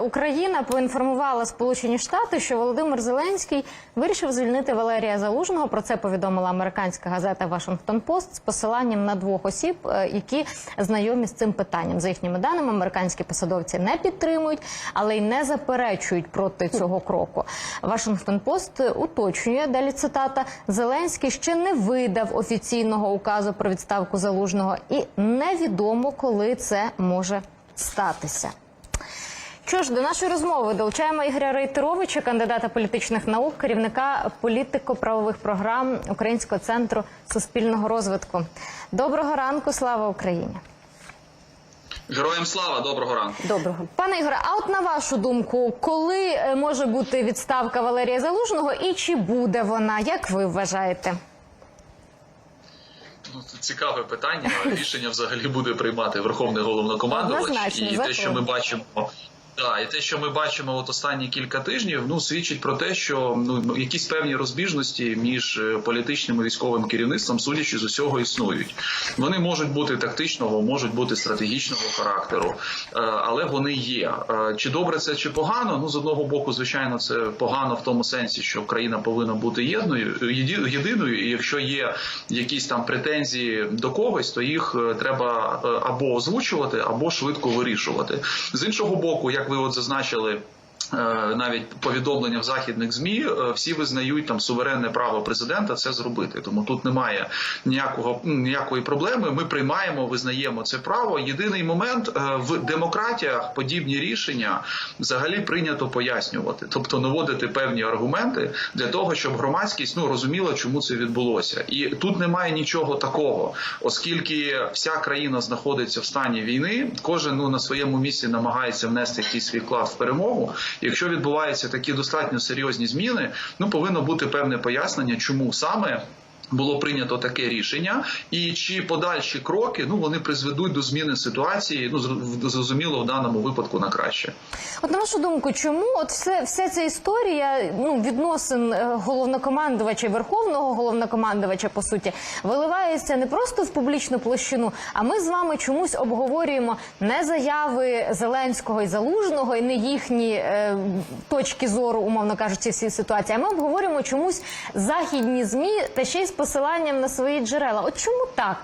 Україна поінформувала Сполучені Штати, що Володимир Зеленський вирішив звільнити Валерія Залужного. Про це повідомила американська газета Вашингтон Пост з посиланням на двох осіб, е, які знайомі з цим питанням. За їхніми даними, американські посадовці не підтримують, але й не заперечують проти цього кроку. Вашингтон Пост уточнює далі. Цитата: Зеленський ще не видав офіційного указу про відставку залужного, і невідомо, коли це може статися. Що ж, до нашої розмови долучаємо Ігоря Рейтеровича, кандидата політичних наук, керівника політико-правових програм Українського центру суспільного розвитку. Доброго ранку, слава Україні! Героям слава, доброго ранку. Доброго пане Ігоре. А от на вашу думку, коли е, може бути відставка Валерія Залужного і чи буде вона? Як ви вважаєте? Ну, це цікаве питання. Рішення взагалі буде приймати Верховний головнокомандувач. І те, що ми бачимо. Да, і те, що ми бачимо от останні кілька тижнів, ну свідчить про те, що ну якісь певні розбіжності між е, політичним і військовим керівництвом, судячи з усього, існують. Вони можуть бути тактичного, можуть бути стратегічного характеру, е, але вони є. Е, Чи добре це, чи погано? Ну з одного боку, звичайно, це погано в тому сенсі, що країна повинна бути єдною, єдиною, і якщо є якісь там претензії до когось, то їх треба або озвучувати, або швидко вирішувати. З іншого боку, як ви от зазначили. Е, Навіть повідомлення в західних змі е, всі визнають там суверенне право президента це зробити. Тому тут немає ніякого ніякої проблеми. Ми приймаємо, визнаємо це право. Єдиний момент е, в демократіях подібні рішення взагалі прийнято пояснювати, тобто наводити певні аргументи для того, щоб громадськість ну розуміла, чому це відбулося. І тут немає нічого такого, оскільки вся країна знаходиться в стані війни, кожен ну на своєму місці намагається внести якийсь свій вклад в перемогу. Якщо відбуваються такі достатньо серйозні зміни, ну повинно бути певне пояснення, чому саме. Було прийнято таке рішення, і чи подальші кроки ну вони призведуть до зміни ситуації, ну зр- зрозуміло в даному випадку на краще. От на вашу думку, чому от все, вся ця історія ну, відносин е, головнокомандувача верховного головнокомандувача, по суті, виливається не просто в публічну площину, а ми з вами чомусь обговорюємо не заяви Зеленського і Залужного, і не їхні е, точки зору, умовно кажучи, всі ситуації. А ми обговорюємо чомусь західні змі та ще й з посиланням на свої джерела. От чому так?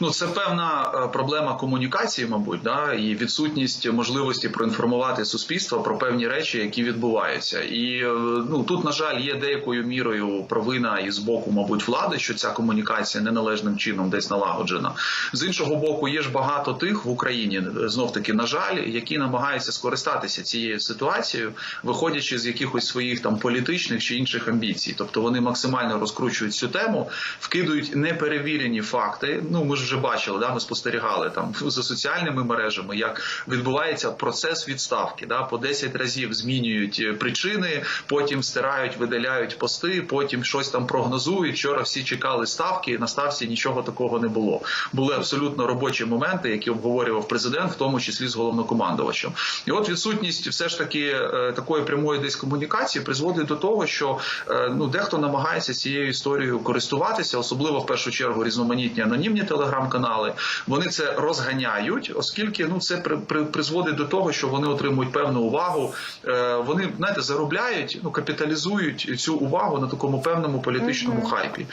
Ну це певна е, проблема комунікації, мабуть, да і відсутність можливості проінформувати суспільство про певні речі, які відбуваються. І е, ну тут, на жаль, є деякою мірою провина і з боку, мабуть, влади, що ця комунікація неналежним чином десь налагоджена. З іншого боку, є ж багато тих в Україні, знов таки, на жаль, які намагаються скористатися цією ситуацією, виходячи з якихось своїх там політичних чи інших амбіцій. Тобто вони максимально розкручують цю тему, вкидують неперевірені факти. Ну ми ж вже бачили, да, ми спостерігали там за соціальними мережами, як відбувається процес відставки. Да, по 10 разів змінюють е, причини, потім стирають, видаляють пости, потім щось там прогнозують. Вчора всі чекали ставки. На ставці нічого такого не було. Були абсолютно робочі моменти, які обговорював президент, в тому числі з головнокомандувачем. І от відсутність все ж таки е, такої прямої десь комунікації призводить до того, що е, ну дехто намагається цією історією користуватися, особливо в першу чергу різноманітні анонімні телеграм-канали. Вони це розганяють, оскільки ну це при, при, призводить до того, що вони отримують певну увагу. Е, вони знаєте, заробляють, ну капіталізують цю увагу на такому певному політичному хайпі.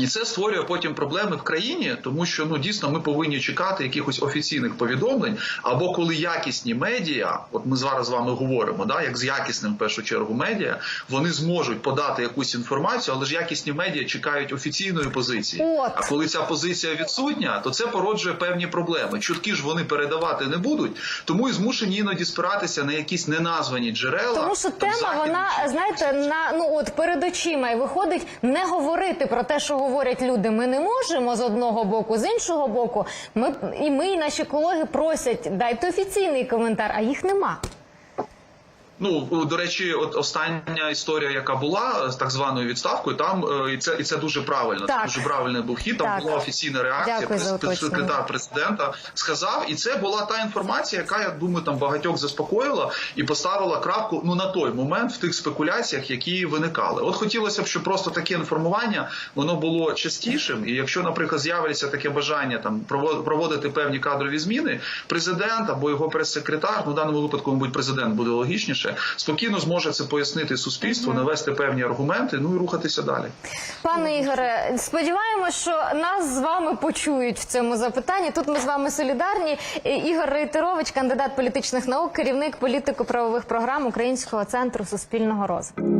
І це створює потім проблеми в країні, тому що ну дійсно ми повинні чекати якихось офіційних повідомлень, або коли якісні медіа, от ми зараз з вами говоримо, да, як з якісним в першу чергу медіа, вони зможуть подати якусь інформацію, але ж якісні медіа чекають офіційної позиції. От. А коли ця позиція відсутня, то це породжує певні проблеми. Чутки ж вони передавати не будуть, тому і змушені іноді спиратися на якісь неназвані джерела. Тому що там, тема, західні вона знаєте, на ну от перед очима і виходить не говорити про те, що говорять люди. Ми не можемо з одного боку, з іншого боку. Ми і ми, і наші колеги просять дайте офіційний коментар, а їх нема. Ну до речі, от остання історія, яка була з так званою відставкою, там е, і це і це дуже правильно. Так. Це дуже правильний був хід. Там Так. була офіційна реакція. Секретар президента сказав, і це була та інформація, яка я думаю, там багатьох заспокоїла і поставила крапку. Ну на той момент в тих спекуляціях, які виникали. От хотілося б, щоб просто таке інформування воно було частішим. І якщо, наприклад, з'явиться таке бажання там прово- проводити певні кадрові зміни, президент або його прес-секретар, ну в даному випадку, мабуть, президент буде логічніше, спокійно зможе це пояснити суспільству, навести певні аргументи, ну і рухатися далі. Пане Ігоре, сподіваємось, що нас з вами почують в цьому запитанні. Тут ми з вами солідарні. Ігор Рейтерович, кандидат політичних наук, керівник політико-правових програм Українського центру суспільного розвитку.